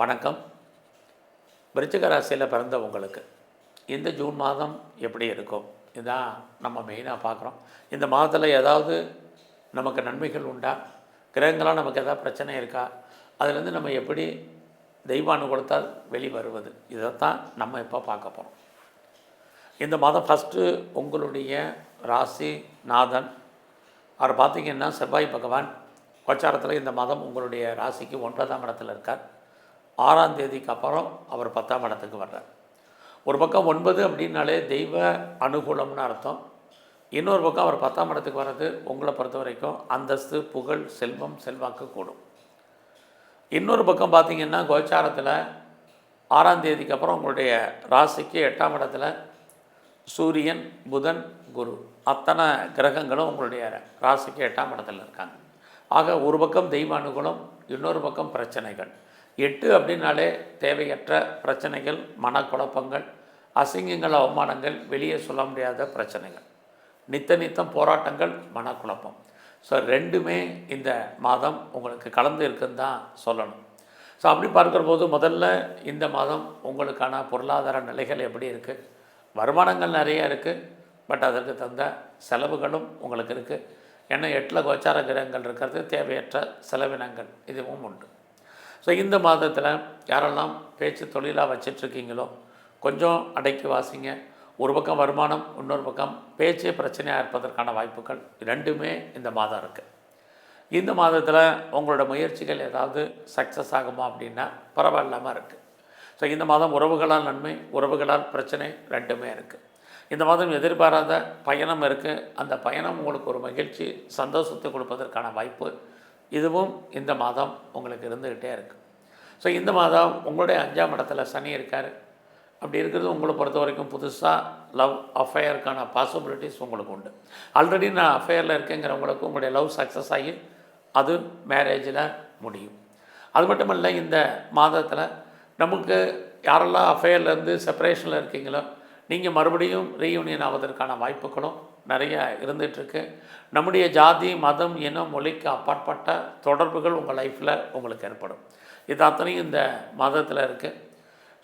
வணக்கம். விருச்சிக ராசியில் பிறந்த உங்களுக்கு இந்த ஜூன் மாதம் எப்படி இருக்கும்? இதான் நம்ம மெயினாக பார்க்குறோம். இந்த மாதத்தில் ஏதாவது நமக்கு நன்மைகள் உண்டா? கிரகங்களாக நமக்கு எதாவது பிரச்சனை இருக்கா? அதுலேருந்து நம்ம எப்படி தெய்வானுகூலத்தால் வெளி வருவது இதைத்தான் நம்ம இப்போ பார்க்க போகிறோம் இந்த மாதம் ஃபஸ்ட்டு உங்களுடைய ராசி நாதன். அவர் பார்த்திங்கன்னா செவ்வாய் பகவான். கோச்சாரத்தில் இந்த மாதம் உங்களுடைய ராசிக்கு ஒன்பதாம் இடத்துல இருக்கார். ஆறாம் தேதிக்கு அப்புறம் அவர் பத்தாம் இடத்துக்கு வர்றார். ஒரு பக்கம் ஒன்பது அப்படின்னாலே தெய்வ அனுகூலம்னு அர்த்தம். இன்னொரு பக்கம் அவர் பத்தாம் இடத்துக்கு வர்றது உங்களை பொறுத்த வரைக்கும் அந்தஸ்து புகழ் செல்வம் செல்வாக்கு கூடும். இன்னொரு பக்கம் பார்த்திங்கன்னா கோச்சாரத்தில் ஆறாம் தேதிக்கு அப்புறம் உங்களுடைய ராசிக்கு எட்டாம் இடத்துல சூரியன் புதன் குரு அத்தனை கிரகங்களும் உங்களுடைய ராசிக்கு எட்டாம் இடத்துல இருக்காங்க. ஆக ஒரு பக்கம் தெய்வ அனுகூலம் இன்னொரு பக்கம் பிரச்சனைகள். எட்டு அப்படின்னாலே தேவையற்ற பிரச்சனைகள் மனக்குழப்பங்கள் அசிங்கங்கள் அவமானங்கள் வெளியே சொல்ல முடியாத பிரச்சனைகள். நித்த நித்தம் போராட்டங்கள் மனக்குழப்பம். ஸோ ரெண்டுமே இந்த மாதம் உங்களுக்கு கலந்து இருக்குன்னு தான் சொல்லணும். ஸோ அப்படி பார்க்குற போது முதல்ல இந்த மாதம் உங்களுக்கான பொருளாதார நிலைகள் எப்படி இருக்குது வருமானங்கள் நிறைய இருக்குது பட் அதற்கு தகுந்த செலவுகளும் உங்களுக்கு இருக்குது ஏன்னா எட்டில் கோச்சார கிரகங்கள் இருக்கிறது தேவையற்ற செலவினங்கள் இதுவும் உண்டு. ஸோ இந்த மாதத்தில் யாரெல்லாம் பேச்சு தொழிலாக வச்சிட்ருக்கீங்களோ கொஞ்சம் அடக்கி வாசிங்க. ஒரு பக்கம் வருமானம் இன்னொரு பக்கம் பேச்சே பிரச்சனையாக இருப்பதற்கான வாய்ப்புகள் ரெண்டுமே இந்த மாதம் இருக்குது இந்த மாதத்தில் உங்களோட முயற்சிகள் ஏதாவது சக்ஸஸ் ஆகுமா அப்படின்னா பரவாயில்லாமல் இருக்குது ஸோ இந்த மாதம் உறவுகளால் நன்மை உறவுகளால் பிரச்சனை ரெண்டுமே இருக்குது இந்த மாதம் எதிர்பாராத பயணம் இருக்குது அந்த பயணம் உங்களுக்கு ஒரு மகிழ்ச்சி சந்தோஷத்தை கொடுப்பதற்கான வாய்ப்பு இதுவும் இந்த மாதம் உங்களுக்கு இருந்துக்கிட்டே இருக்குது ஸோ இந்த மாதம் உங்களுடைய அஞ்சாம் இடத்துல சனி இருக்கார். அப்படி இருக்கிறது உங்களை பொறுத்த வரைக்கும் புதுசாக லவ் அஃபையருக்கான பாசிபிலிட்டிஸ் உங்களுக்கு உண்டு. ஆல்ரெடி நான் அஃபையரில் இருக்கேங்கிறவங்களுக்கு உங்களுடைய லவ் சக்ஸஸ் ஆகி அது மேரேஜில் முடியும். அது மட்டும் இல்லை இந்த மாதத்தில் நமக்கு யாரெல்லாம் அஃபேர்லேருந்து செப்பரேஷனில் இருக்கீங்களோ நீங்கள் மறுபடியும் ரீயூனியன் ஆவதற்கான வாய்ப்புகளும் நிறைய இருந்துகிட்ருக்கு நம்முடைய ஜாதி மதம் இனம் மொழிக்கு அப்பாற்பட்ட தொடர்புகள் உங்கள் லைஃப்பில் உங்களுக்கு ஏற்படும். இது அத்தனையும் இந்த மாதத்தில் இருக்குது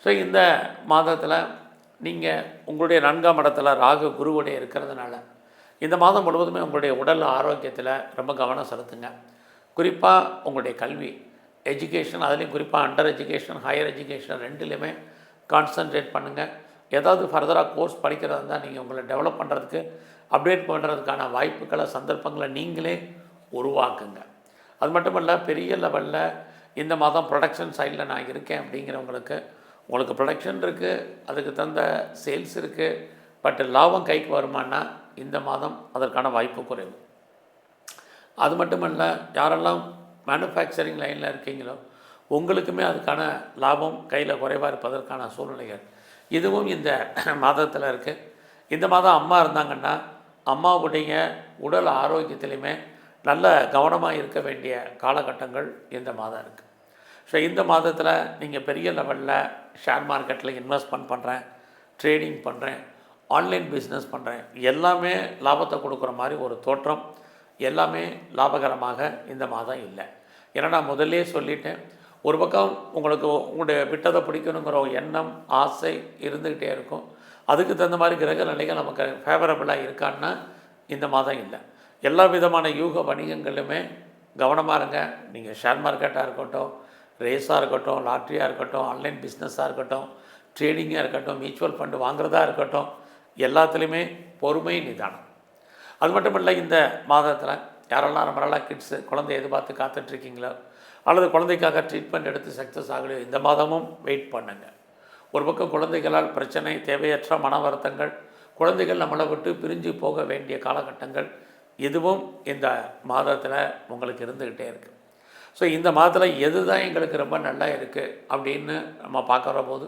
ஸோ இந்த மாதத்தில் நீங்கள் உங்களுடைய நான்காம் இடத்துல ராகு குருவுடைய இருக்கிறதுனால இந்த மாதம் முழுவதுமே உங்களுடைய உடல் ஆரோக்கியத்தில் ரொம்ப கவனம் செலுத்துங்க. குறிப்பாக உங்களுடைய கல்வி எஜுகேஷன் அதுலேயும் குறிப்பாக அண்டர் எஜுகேஷன் ஹையர் எஜுகேஷன் ரெண்டுலேயுமே கான்சன்ட்ரேட் பண்ணுங்கள் ஏதாவது ஃபர்தராக கோர்ஸ் படிக்கிறதா இருந்தால் நீங்கள் உங்களை டெவலப் பண்ணுறதுக்கு அப்டேட் பண்ணுறதுக்கான வாய்ப்புகளை சந்தர்ப்பங்களை நீங்களே உருவாக்குங்க. அது மட்டும் இல்லை பெரிய லெவலில் இந்த மாதம் ப்ரொடக்ஷன் சைடில் நான் இருக்கேன் அப்படிங்கிறவங்களுக்கு உங்களுக்கு ப்ரொடக்ஷன் இருக்குது அதுக்கு தகுந்த சேல்ஸ் இருக்குது பட் லாபம் கைக்கு வருமானா இந்த மாதம் அதற்கான வாய்ப்பு குறைவு. அது மட்டும் இல்லை யாரெல்லாம் மேனுஃபேக்சரிங் லைனில் இருக்கீங்களோ உங்களுக்குமே அதுக்கான லாபம் கையில் குறைவாக இருப்பதற்கான சூழ்நிலைகள். இதுவும் இந்த மாதத்தில் இருக்குது இந்த மாதம் அம்மா இருந்தாங்கன்னா அம்மாவுடைய உடல் ஆரோக்கியத்திலையுமே நல்ல கவனமாக இருக்க வேண்டிய காலகட்டங்கள் இந்த மாதம் இருக்குது ஸோ இந்த மாதத்தில் நீங்கள் பெரிய லெவலில் ஷேர் மார்க்கெட்டில் இன்வெஸ்ட்மெண்ட் பண்ணுறேன் ட்ரேடிங் பண்ணுறேன் ஆன்லைன் பிஸ்னஸ் பண்ணுறேன் எல்லாமே லாபத்தை கொடுக்குற மாதிரி ஒரு தோற்றம். எல்லாமே லாபகரமாக இந்த மாதம் இல்லை. ஏன்னா நான் முதல்லே சொல்லிட்டேன் ஒரு பக்கம் உங்களுக்கு உங்களுடைய விட்டதை பிடிக்கணுங்கிற ஒரு எண்ணம் ஆசை இருந்துக்கிட்டே இருக்கும். அதுக்கு தகுந்த மாதிரி கிரக நிலைகள் நமக்கு ஃபேவரபுளாக இருக்கான்னா இந்த மாதம் இல்லை. எல்லா விதமான யூக வணிகங்களுமே கவனமாக இருங்க. நீங்கள் ஷேர் மார்க்கெட்டாக இருக்கட்டும் ரேஸாக இருக்கட்டும் லாட்ரியாக இருக்கட்டும் ஆன்லைன் பிஸ்னஸாக இருக்கட்டும் ட்ரேடிங்காக இருக்கட்டும் மியூச்சுவல் ஃபண்டு வாங்குறதா இருக்கட்டும் எல்லாத்துலேயுமே பொறுமை நிதானம். அது மட்டும் இல்லை இந்த மாதத்தில் யாரெல்லாம் ரொம்ப நாளாக கிட்ஸு குழந்தை எதிர்பார்த்து காத்துட்ருக்கீங்களோ அல்லது குழந்தைக்காக ட்ரீட்மெண்ட் எடுத்து சக்ஸஸ் ஆகலையோ இந்த மாதமும் வெயிட் பண்ணுங்கள் ஒரு பக்கம் குழந்தைகளால் பிரச்சனை தேவையற்ற மன வருத்தங்கள் குழந்தைகள் நம்மளை விட்டு பிரிஞ்சு போக வேண்டிய காலகட்டங்கள் இதுவும் இந்த மாதத்தில் உங்களுக்கு இருந்துக்கிட்டே இருக்குது ஸோ இந்த மாதத்தில் எது தான் எங்களுக்கு ரொம்ப நல்லா இருக்குது அப்படின்னு நம்ம பார்க்குற போது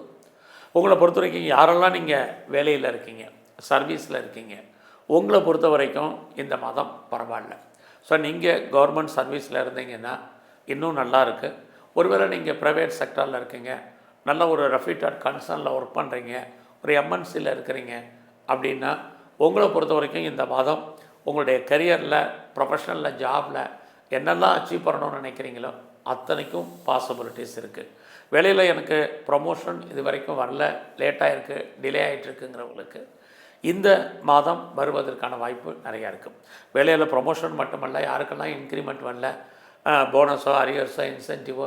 உங்களை பொறுத்த வரைக்கும் யாரெல்லாம் நீங்கள் வேலையில் இருக்கீங்க சர்வீஸில் இருக்கீங்க உங்களை பொறுத்த வரைக்கும் இந்த மாதம் பரவாயில்ல. ஸோ நீங்கள் கவர்மெண்ட் சர்வீஸில் இருந்தீங்கன்னா இன்னும் நல்லா இருக்குது ஒருவேளை நீங்கள் ப்ரைவேட் செக்டரில் இருக்கீங்க நல்ல ஒரு ரெஃபியூட்டட் கன்சர்னில் ஒர்க் பண்ணுறீங்க ஒரு எம்என்சியில் இருக்கிறீங்க அப்படின்னா உங்களை பொறுத்த வரைக்கும் இந்த மாதம் உங்களுடைய கரியரில் ப்ரொஃபஷனலில் ஜாபில் என்னெல்லாம் அச்சீவ் பண்ணணும்னு நினைக்கிறீங்களோ அத்தனைக்கும் பாசிபிலிட்டிஸ் இருக்குது வேலையில் எனக்கு ப்ரொமோஷன் இது வரைக்கும் வரல. லேட்டாக இருக்குது டிலே ஆகிட்டுருக்குங்கிறவங்களுக்கு இந்த மாதம் வருவதற்கான வாய்ப்பு நிறையா இருக்குது வேலையில் ப்ரொமோஷன் மட்டுமல்ல யாருக்கெல்லாம் இன்க்ரிமெண்ட் வரல போனஸோ அரியர்ஸோ இன்சென்டிவோ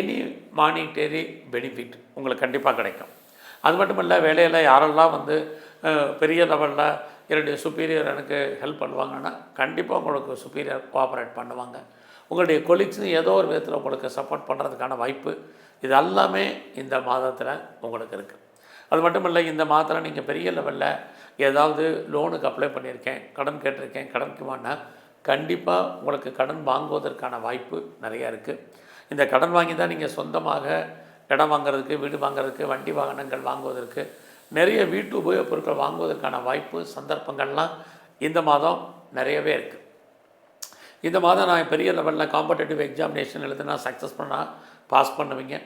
எனி மானிட்டரி பெனிஃபிட் உங்களுக்கு கண்டிப்பாக கிடைக்கும். அது மட்டும் இல்லை வேலையில் யாரெல்லாம் வந்து பெரிய லெவலில் என்னுடைய சுப்பீரியர் எனக்கு ஹெல்ப் பண்ணுவாங்கன்னா கண்டிப்பாக உங்களுக்கு சுப்பீரியர் கோஆப்ரேட் பண்ணுவாங்க. உங்களுடைய கொலீக்ஸ் ஏதோ ஒரு விதத்தில் உங்களுக்கு சப்போர்ட் பண்ணுறதுக்கான வாய்ப்பு இது எல்லாமே இந்த மாதத்தில் உங்களுக்கு இருக்குது அது மட்டும் இல்லை இந்த மாதத்தில் நீங்கள் பெரிய லெவலில் ஏதாவது லோனுக்கு அப்ளை பண்ணியிருக்கேன் கடன் கேட்டிருக்கேன் கடனுக்குமானா கண்டிப்பாக உங்களுக்கு கடன் வாங்குவதற்கான வாய்ப்பு நிறையா இருக்குது இந்த கடன் வாங்கி தான் நீங்கள் சொந்தமாக இடம் வாங்குறதுக்கு வீடு வாங்குறதுக்கு வண்டி வாகனங்கள் வாங்குவதற்கு நிறைய வீட்டு உபயோகப் பொருட்கள் வாங்குவதற்கான வாய்ப்பு சந்தர்ப்பங்கள்லாம் இந்த மாதம் நிறையவே இருக்குது இந்த மாதம் நான் பெரிய லெவலில் காம்படேட்டிவ் எக்ஸாமினேஷன் எழுதுனா சக்ஸஸ் பண்ணால் பாஸ் பண்ணுவீங்க.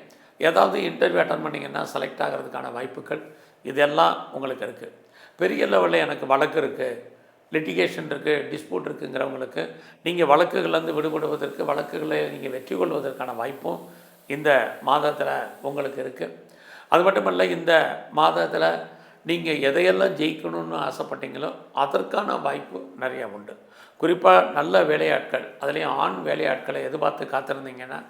ஏதாவது இன்டர்வியூ அட்டன் பண்ணிங்கன்னா செலக்ட் ஆகிறதுக்கான வாய்ப்புகள் இதெல்லாம் உங்களுக்கு இருக்குது பெரிய லெவலில் எனக்கு வழக்கு இருக்குது லிட்டிகேஷன் இருக்குது டிஸ்பியூட் இருக்குங்கிறவங்களுக்கு நீங்கள் வழக்குகள்லேருந்து விடுபடுவதற்கு வழக்குகளை நீங்கள் வெற்றி கொள்வதற்கான வாய்ப்பும் இந்த மாதத்தில் உங்களுக்கு இருக்குது அது மட்டும் இல்லை இந்த மாதத்தில் நீங்கள் எதையெல்லாம் ஜெயிக்கணும்னு ஆசைப்பட்டீங்களோ அதற்கான வாய்ப்பு நிறைய உண்டு. குறிப்பாக நல்ல வேலையாட்கள் அதுலேயும் ஆண் வேலையாட்களை எதிர்பார்த்து காத்திருந்தீங்கன்னா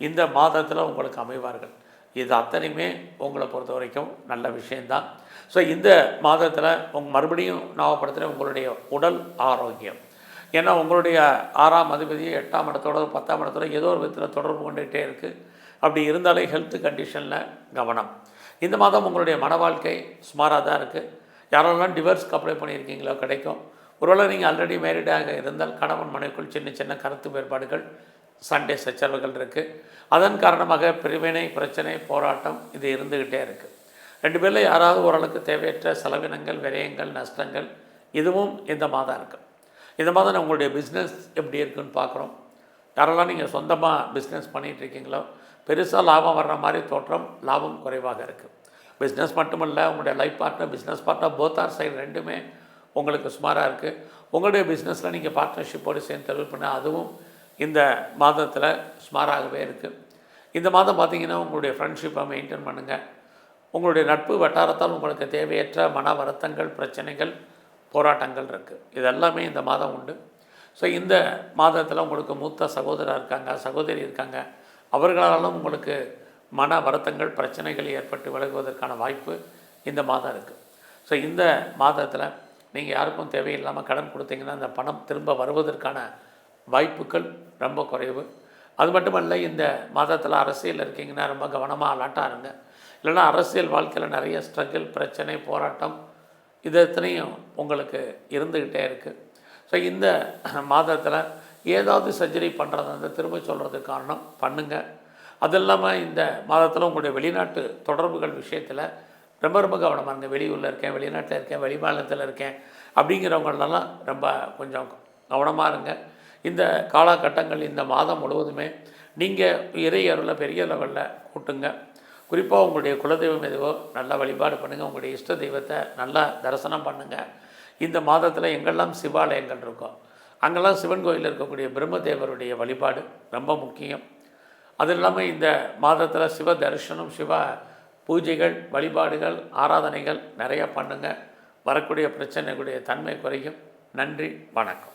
இந்த மாதத்தில் உங்களுக்கு அமைவார்கள். இது அத்தனையுமே உங்களை பொறுத்த வரைக்கும் நல்ல விஷயந்தான் ஸோ இந்த மாதத்தில் உங்க மறுபடியும் ஞாபகப்படுத்துகிற உங்களுடைய உடல் ஆரோக்கியம். ஏன்னா உங்களுடைய ஆறாம் அதிபதி எட்டாம் இடத்தோட பத்தாம் இடத்தோட ஏதோ ஒரு விதத்தில் தொடர்பு கொண்டுகிட்டே இருக்குது அப்படி இருந்தாலே ஹெல்த் கண்டிஷனில் கவனம். இந்த மாதம் உங்களுடைய மன வாழ்க்கை சுமாராக தான் இருக்குது யாரெல்லாம் டிவர்ஸ்க்கு அப்ளை பண்ணியிருக்கீங்களோ கிடைக்கும். ஒருவேளை நீங்கள் ஆல்ரெடி மேரிடாக இருந்தால் கணவன் மனைவிக்குள் சின்ன சின்ன கருத்து வேறுபாடுகள் சண்டே சச்சரவுகள் இருக்குது அதன் காரணமாக பிரிவினை பிரச்சனை போராட்டம் இது இருந்துக்கிட்டே இருக்குது ரெண்டு பேரில் யாராவது ஓரளவுக்கு தேவையற்ற செலவினங்கள் விரயங்கள் நஷ்டங்கள் இதுவும் இந்த மாதம் இருக்குது இந்த மாதம் உங்களுடைய பிஸ்னஸ் எப்படி இருக்குன்னு பார்க்குறோம். யாரெல்லாம் நீங்கள் சொந்தமாக பிஸ்னஸ் பண்ணிகிட்டு இருக்கீங்களோ பெருசாக லாபம் வர்ற மாதிரி தோற்றம் லாபம் குறைவாக இருக்குது பிஸ்னஸ் மட்டுமல்ல உங்களுடைய life partner business partner both are side ரெண்டுமே உங்களுக்கு சுமாராக இருக்குது உங்களுடைய பிஸ்னஸில் நீங்கள் பார்ட்னர்ஷிப்போடு சேர்ந்து தொழில் பண்ணால் அதுவும் இந்த மாதத்தில் சுமாராகவே இருக்குது இந்த மாதம் பார்த்தீங்கன்னா உங்களுடைய ஃப்ரெண்ட்ஷிப்பை மெயின்டைன் பண்ணுங்கள் உங்களுடைய நட்பு வட்டாரத்தால் உங்களுக்கு தேவையற்ற மன வருத்தங்கள் பிரச்சனைகள் போராட்டங்கள் இருக்குது இது எல்லாமே இந்த மாதம் உண்டு. ஸோ இந்த மாதத்தில் உங்களுக்கு மூத்த சகோதரர் இருக்காங்க சகோதரி இருக்காங்க. அவர்களாலும் உங்களுக்கு மன வருத்தங்கள் பிரச்சனைகள் ஏற்பட்டு விலகுவதற்கான வாய்ப்பு இந்த மாதம் இருக்குது ஸோ இந்த மாதத்தில் நீங்கள் யாருக்கும் தேவையில்லாமல் கடன் கொடுத்தீங்கன்னா அந்த பணம் திரும்ப வருவதற்கான வாய்ப்புகள் ரொம்ப குறைவு. அது மட்டுமல்ல இந்த மாதத்தில் அரசியல் இருக்கீங்கன்னா ரொம்ப கவனமாக அலாட்டாக இருங்க. இல்லைன்னா அரசியல் வாழ்க்கையில் நிறைய ஸ்ட்ரகிள் பிரச்சனை போராட்டம் இது எத்தனையும் உங்களுக்கு இருந்துக்கிட்டே இருக்குது ஸோ இந்த மாதத்தில் ஏதாவது சர்ஜரி பண்ணுறது அந்த திரும்ப சொல்கிறதுக்கு காரணம் பண்ணுங்கள் அது இல்லாமல் இந்த மாதத்தில் உங்களுடைய வெளிநாட்டு தொடர்புகள் விஷயத்தில் ரொம்ப ரொம்ப கவனமாக இருங்க. வெளியூரில் இருக்கேன் வெளிநாட்டில் இருக்கேன் வெளிமாநிலத்தில் இருக்கேன் அப்படிங்கிறவங்களெல்லாம் ரொம்ப கொஞ்சம் கவனமாக இருங்க. இந்த காலகட்டங்கள் இந்த மாதம் முழுவதுமே நீங்கள் இறை அருளை பெரிய லெவலில் கூட்டுங்க. குறிப்பாக உங்களுடைய குலதெய்வம் எதுவோ நல்லா வழிபாடு பண்ணுங்கள் உங்களுடைய இஷ்ட தெய்வத்தை நல்லா தரிசனம் பண்ணுங்கள் இந்த மாதத்தில் எங்கெல்லாம் சிவாலயங்கள் இருக்கோ அங்கெல்லாம் சிவன் கோயிலில் இருக்கக்கூடிய பிரம்மதேவருடைய வழிபாடு ரொம்ப முக்கியம். அது இல்லாமல் இந்த மாதத்தில் சிவ தரிசனம் சிவ பூஜைகள் வழிபாடுகள் ஆராதனைகள் நிறையா பண்ணுங்கள் வரக்கூடிய பிரச்சனைகளுடைய தன்மை குறையும். நன்றி வணக்கம்.